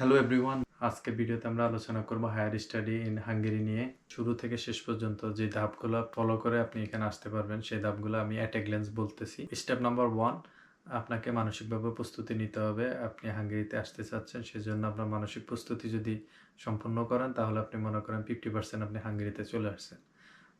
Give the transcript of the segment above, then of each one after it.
Hello everyone আজকে ভিডিওতে আমরা আলোচনা করব হায়ার স্টাডি ইন হাঙ্গেরি নিয়ে। শুরু থেকে শেষ পর্যন্ত যে ধাপগুলো ফলো করে আপনি এখানে আসতে পারবেন, সেই ধাপগুলো আমি অ্যাট বলতেছি। স্টেপ নাম্বার ওয়ান আপনাকে মানসিকভাবে প্রস্তুতি নিতে হবে। আপনি হাঙ্গেরিতে আসতে চাচ্ছেন, সেজন্য আপনার মানসিক প্রস্তুতি যদি সম্পন্ন করেন, তাহলে আপনি মনে করেন ফিফটি পার্সেন্ট আপনি হাঙ্গেরিতে চলে আসছেন।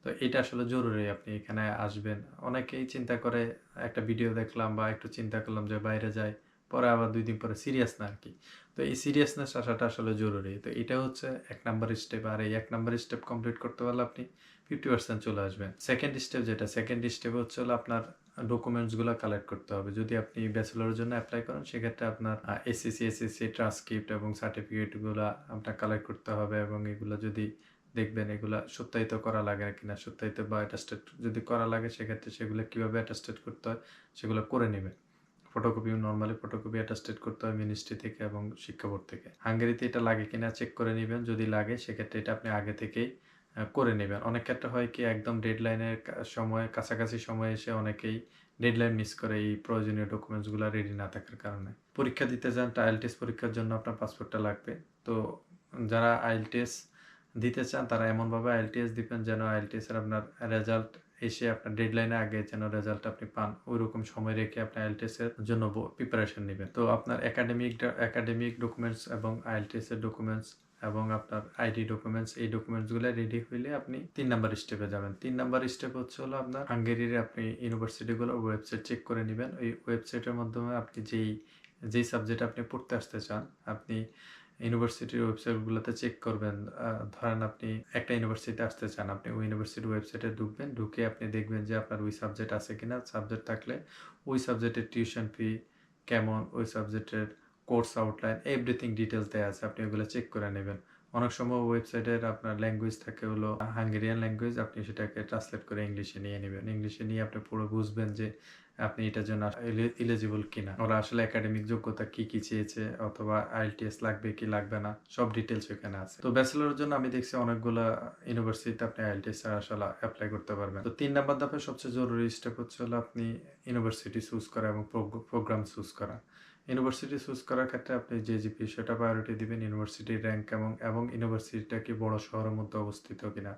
তো এটা আসলে জরুরি আপনি এখানে আসবেন। অনেকেই চিন্তা করে, একটা ভিডিও দেখলাম বা একটু চিন্তা করলাম যে বাইরে যাই পরে আবার দুই দিন পরে সিরিয়াস না আর কি। তো এই সিরিয়াসনেস আসাটা আসলে জরুরি। তো এটা হচ্ছে এক নাম্বার স্টেপ আর এই এক নাম্বার স্টেপ কমপ্লিট করতে পারলে আপনি ফিফটি পার্সেন্ট চলে আসবেন। সেকেন্ড স্টেপ যেটা সেকেন্ড স্টেপ হচ্ছে হলো আপনার ডকুমেন্টসগুলো কালেক্ট করতে হবে। যদি আপনি ব্যাচেলরের জন্য অ্যাপ্লাই করেন, সেক্ষেত্রে আপনার এসএসসি এসএসসি ট্রান্সক্রিপ্ট এবং সার্টিফিকেটগুলো আপনার কালেক্ট করতে হবে এবং এগুলো যদি দেখবেন, এগুলা সত্যায়িত করা লাগে কিনা, সত্যায়িত বা অ্যাটাস্টেড যদি করা লাগে, সেক্ষেত্রে সেগুলো কীভাবে অ্যাটাস্টেড করতে হয়, সেগুলো করে নেবেন। ফটোকপি নর্মালি ফটোকপি অ্যাটাস্টেড করতে হয় মিনিস্ট্রি থেকে এবং শিক্ষা বোর্ড থেকে। হাঙ্গেরিতে এটা লাগে কিনা চেক করে নেবেন, যদি লাগে সেক্ষেত্রে এটা আপনি আগে থেকেই করে নেবেন। অনেক ক্ষেত্রে হয় কি একদম ডেডলাইনের সময়, কাছাকাছি সময় এসে অনেকেই ডেডলাইন মিস করে এই প্রয়োজনীয় ডকুমেন্টসগুলো রেডি না থাকার কারণে। পরীক্ষা দিতে যান টেস্ট পরীক্ষার জন্য আপনার পাসপোর্টটা লাগবে। তো যারা আইএল টেস্ট দিতে চান তারা এমনভাবে আইএল টেস্ট দিবেন যেন আইএল টেস্টের আপনার রেজাল্ট এসে আপনার ডেডলাইনে আগে যেন রেজাল্ট আপনি পান ওই রকম সময় রেখে আপনি আইএলটিএসের জন্য প্রিপারেশন নেবেন। তো আপনার একাডেমিক একাডেমিক ডকুমেন্টস এবং আইএলটিএসের ডকুমেন্টস এবং আপনার আইডি ডকুমেন্টস এই ডকুমেন্টসগুলো রেডি হইলে আপনি তিন নাম্বার স্টেপে যাবেন। তিন নাম্বার স্টেপ হচ্ছে হলো আপনার হাঙ্গেরির আপনি ইউনিভার্সিটিগুলোর ওয়েবসাইট চেক করে নেবেন। ওই ওয়েবসাইটের মাধ্যমে আপনি যেই যেই সাবজেক্ট আপনি পড়তে আসতে চান, আপনি ইউনিভার্সিটির ওয়েবসাইটগুলোতে চেক করবেন। ধরেন আপনি একটা ইউনিভার্সিটি আসতে চান, আপনি ওই ইউনিভার্সিটির ওয়েবসাইটে ঢুকবেন, ঢুকে আপনি দেখবেন যে আপনার ওই সাবজেক্ট আছে কিনা। সাবজেক্ট থাকলে ওই সাবজেক্টের টিউশন ফি কেমন, ওই সাবজেক্টের কোর্স আউটলাইন এভরিথিং ডিটেলস দেওয়া আছে, আপনি ওগুলো চেক করে নেবেন। অনেক সময় ওয়েবসাইটের আপনার ল্যাঙ্গুয়েজ থাকে হলো হাঙ্গেরিয়ান ল্যাঙ্গুয়েজ আপনি সেটাকে ট্রান্সলেট করে ইংলিশে নিয়ে নেবেন। ইংলিশে নিয়ে আপনি পুরো বুঝবেন যে আপনি এটার জন্য ইলিজিবল কিনা? ওরা আসলে একাডেমিক যোগ্যতা কি কি চেয়েছে, অথবা আইএলটিএস লাগবে কি লাগবে না, সব ডিটেলস ওখানে আছে। তো ব্যাচেলরের জন্য আমি দেখছি অনেকগুলো ইউনিভার্সিটিতে আপনি আইএলটিএস আসলে অ্যাপ্লাই করতে পারবেন। তো তিন নাম্বার ধাপে সবচেয়ে জরুরি স্টেপ হচ্ছে হলো আপনি ইউনিভার্সিটি চুজ করা এবং প্রোগ্রাম চুজ করা। ইউনিভার্সিটি চুজ করার ক্ষেত্রে আপনি যে জিপি সেটা প্রায়োরিটি দিবেন ইউনিভার্সিটির র্যাঙ্ক এবং এবং ইউনিভার্সিটিটা কি বড় শহরের মধ্যে অবস্থিত কিনা।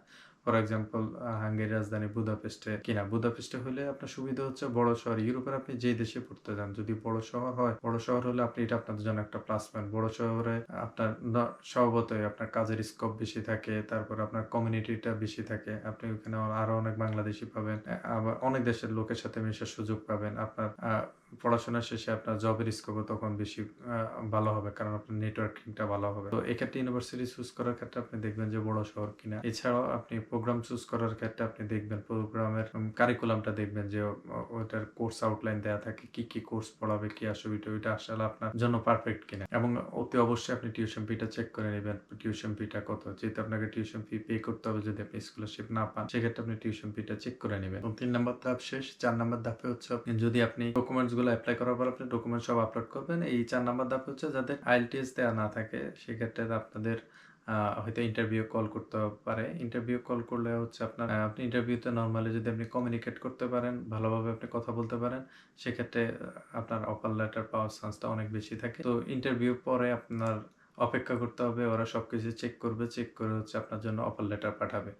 ফর এক্সাম্পল হাঙ্গেরি রাজধানী বুদাপেস্টে কিনা। বুদাপেস্টে হলে আপনার সুবিধা হচ্ছে বড় শহর। ইউরোপের আপনি যে দেশে পড়তে যান, যদি বড় শহর হয়, বড় শহর হলে আপনি এটা আপনাদের জন্য একটা প্লাস পয়েন্ট বড় শহরে আপনার স্বভাবতই আপনার কাজের স্কোপ বেশি থাকে, তারপর আপনার কমিউনিটিটা বেশি থাকে। আপনি ওখানে আরও অনেক বাংলাদেশি পাবেন, আবার অনেক দেশের লোকের সাথে মেশার সুযোগ পাবেন। আপনার পড়াশোনা শেষে আপনার জবের স্কোপও তখন বেশি ভালো হবে, কারণ আপনার নেটওয়ার্কিংটা ভালো হবে। তো এক্ষেত্রে ইউনিভার্সিটি চুজ করার ক্ষেত্রে আপনি দেখবেন যে বড় শহর কিনা। এছাড়াও আপনি প্রোগ্রাম চুজ করার ক্ষেত্রে আপনি দেখবেন প্রোগ্রামের কারিকুলামটা দেখবেন যে, ও- ওটার কোর্স আউটলাইন দেওয়া থাকে, কি কি কোর্স পড়াবে, কি অসুবিধা, ওইটা আসলে আপনার জন্য পারফেক্ট কিনা। এবং অতি অবশ্যই আপনি টিউশন ফিটা চেক করে নেবেন টিউশন ফিটা কত। যেহেতু আপনাকে টিউশন ফি পে করতে হবে, যদি আপনি স্কলারশিপ না পান, সেক্ষেত্রে আপনি টিউশন ফিটা চেক করে নেবেন। তিন নম্বর ধাপ শেষ, চার নম্বর ধাপে হচ্ছে যদি আপনি ডকুমেন্টস গুলো অ্যাপ্লাই করার পর আপনি ডকুমেন্ট সব আপলোড করবেন। এই চার নম্বর ধাপে হচ্ছে যাদের আইএলটিএস দেওয়া না থাকে, সেক্ষেত্রে আপনাদের হয়তো ইন্টারভিউ কল করতে পারে। ইন্টারভিউ কল করলে হচ্ছে আপনার আপনি ইন্টারভিউতে নর্মালি যদি আপনি কমিউনিকেট করতে পারেন, ভালোভাবে আপনি কথা বলতে পারেন, সেক্ষেত্রে আপনার অফার লেটার পাওয়ার চান্সটা অনেক বেশি থাকে। তো ইন্টারভিউ পরে আপনার অপেক্ষা করতে হবে, ওরা সব কিছু চেক করবে চেক করে হচ্ছে আপনার জন্য অফার লেটার পাঠাবে।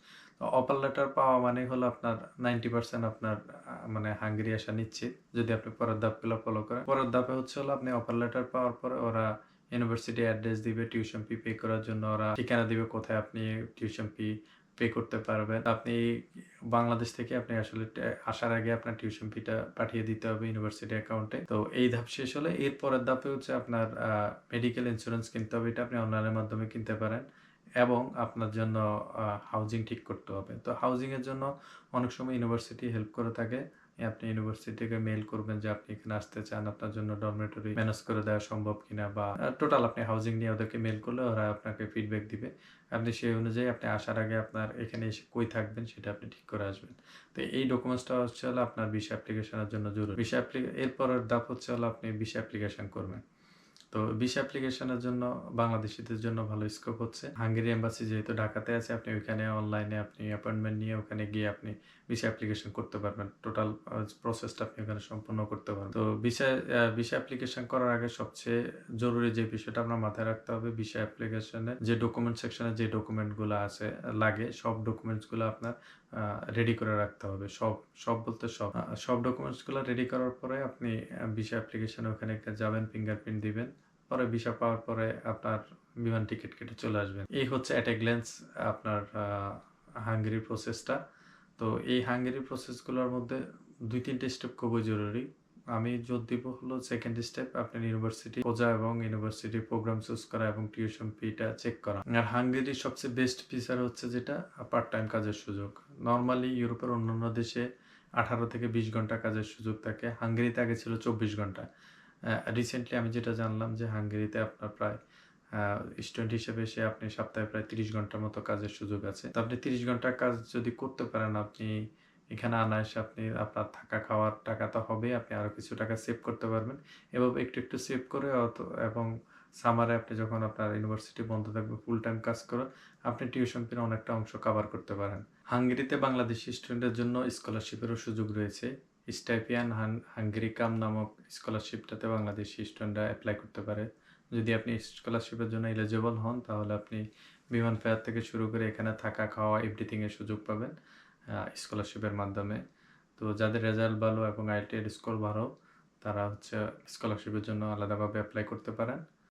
অফার লেটার পাওয়া মানে হলো আপনার নাইনটি পার্সেন্ট আপনার মানে হাঙ্গেরি আসা নিশ্চিত, যদি আপনি পরের ধাপগুলো ফলো করেন। পরের ধাপে হচ্ছে হলো আপনি অফার লেটার পাওয়ার পরে ওরা ইউনিভার্সিটি অ্যাড্রেস দিবে টিউশন ফি পে করার জন্য ওরা ঠিকানা দিবে, কোথায় আপনি টিউশন ফি পে করতে পারবেন। আপনি বাংলাদেশ থেকে আপনি আসলে আসার আগে আপনার টিউশন ফিটা পাঠিয়ে দিতে হবে ইউনিভার্সিটি অ্যাকাউন্টে তো এই ধাপ শেষ হলে এর পরের ধাপে হচ্ছে আপনার মেডিকেল ইন্স্যুরেন্স কিনতে হবে, এটা আপনি অনলাইনের মাধ্যমে কিনতে পারেন এবং আপনার জন্য হাউজিং ঠিক করতে হবে। তো হাউজিং এর জন্য অনেক সময় ইউনিভার্সিটি হেল্প করে থাকে। আপনি ইউনিভার্সিটিকে মেল করবেন যে আপনি এখানে আসতে চান, আপনার জন্য ডরমেটরি ম্যানেজ করে দেওয়া সম্ভব কিনা বা টোটাল আপনি হাউজিং নিয়ে ওদেরকে মেল করলে ওরা আপনাকে ফিডব্যাক দিবে। আপনি সেই অনুযায়ী আপনি আসার আগে আপনার এখানে এসে কই থাকবেন সেটা আপনি ঠিক করে আসবেন। তো এই ডকুমেন্টসটা হচ্ছে হলো আপনার ভিসা অ্যাপ্লিকেশনের জন্য জরুরি। বিষয় অ্যাপ্লি এরপরের ধাপ হচ্ছে হলো আপনি ভিসা অ্যাপ্লিকেশন করবেন। তো ভিসা অ্যাপ্লিকেশনের জন্য, বাংলাদেশিদের জন্য ভালো স্কোপ হচ্ছে। হাঙ্গেরি এম্বাসি যেহেতু ঢাকাতে আছে, আপনি ওইখানে অনলাইনে আপনি অ্যাপয়েন্টমেন্ট নিয়ে ওখানে গিয়ে আপনি ভিসা অ্যাপ্লিকেশন করতে পারবেন। টোটাল প্রসেসটা আপনি ওখানে সম্পূর্ণ করতে পারবেন। তো ভিসা ভিসা অ্যাপ্লিকেশন করার আগে সবচেয়ে জরুরি যে বিষয়টা আপনার মাথায় রাখতে হবে ভিসা অ্যাপ্লিকেশনে যে ডকুমেন্ট সেকশনে যে ডকুমেন্টগুলো আছে, লাগে, সব ডকুমেন্টসগুলো আপনার রেডি করে রাখতে হবে। সব সব বলতে সব। সব ডকুমেন্টসগুলো রেডি করার পরে আপনি ভিসা অ্যাপ্লিকেশনে ওখানে একটা যাবেন ফিঙ্গারপ্রিন্ট দিবেন। পরে ভিসা পাওয়ার পরে আপনার বিমান টিকিট কেটে চলে আসবেন। এই হচ্ছে অ্যাট এ গ্ল্যান্স আপনার হাঙ্গেরির প্রসেসটা তো এই হাঙ্গেরির প্রসেসগুলোর মধ্যে দুই তিনটে স্টেপ খুবই জরুরি। আমি জোর দিব হলো সেকেন্ড স্টেপ আপনার ইউনিভার্সিটি খোঁজা এবং ইউনিভার্সিটি প্রোগ্রাম চুজ করা এবং টিউশন ফিটা চেক করা। আর হাঙ্গেরির সবচেয়ে বেস্ট ফিচার হচ্ছে যেটা পার্ট টাইম কাজের সুযোগ। নর্মালি ইউরোপের অন্যান্য দেশে আঠারো থেকে বিশ ঘণ্টা কাজের সুযোগ থাকে। হাঙ্গেরিতে আগে ছিল চব্বিশ ঘণ্টা। রিসেন্টলি আমি যেটা জানলাম যে হাঙ্গেরিতে আপনার প্রায় স্টুডেন্ট হিসেবে সে আপনি সপ্তাহে প্রায় তিরিশ ঘণ্টার মতো কাজের সুযোগ আছে। তো আপনি তিরিশ ঘণ্টা কাজ যদি করতে পারেন, আপনি এখানে আনায়াসে আপনি আপনার থাকা খাওয়ার টাকা তো হবে আপনি আরও কিছু টাকা সেভ করতে পারবেন। এবং একটু একটু সেভ করে অত- এবং সামারে আপনি যখন আপনার ইউনিভার্সিটি বন্ধ থাকবে ফুল টাইম কাজ করে, আপনি টিউশন ফির অনেকটা অংশ কভার করতে পারেন। হাঙ্গেরিতে বাংলাদেশি স্টুডেন্টের জন্য স্কলারশিপেরও সুযোগ রয়েছে। স্টাইপিয়ান হাঙ্গেরি কাম নামক স্কলারশিপটাতে বাংলাদেশি স্টুডেন্টরা অ্যাপ্লাই করতে পারে। যদি আপনি স্কলারশিপের জন্য এলিজিবল হন, তাহলে আপনি বিমান ফেয়ার থেকে শুরু করে এখানে থাকা, খাওয়া এভরিথিংয়ের সুযোগ পাবেন স্কলারশিপের মাধ্যমে। তো যাদের রেজাল্ট ভালো এবং আইটিআর স্কোর ভালো, তারা হচ্ছে স্কলারশিপের জন্য আলাদাভাবে অ্যাপ্লাই করতে পারেন।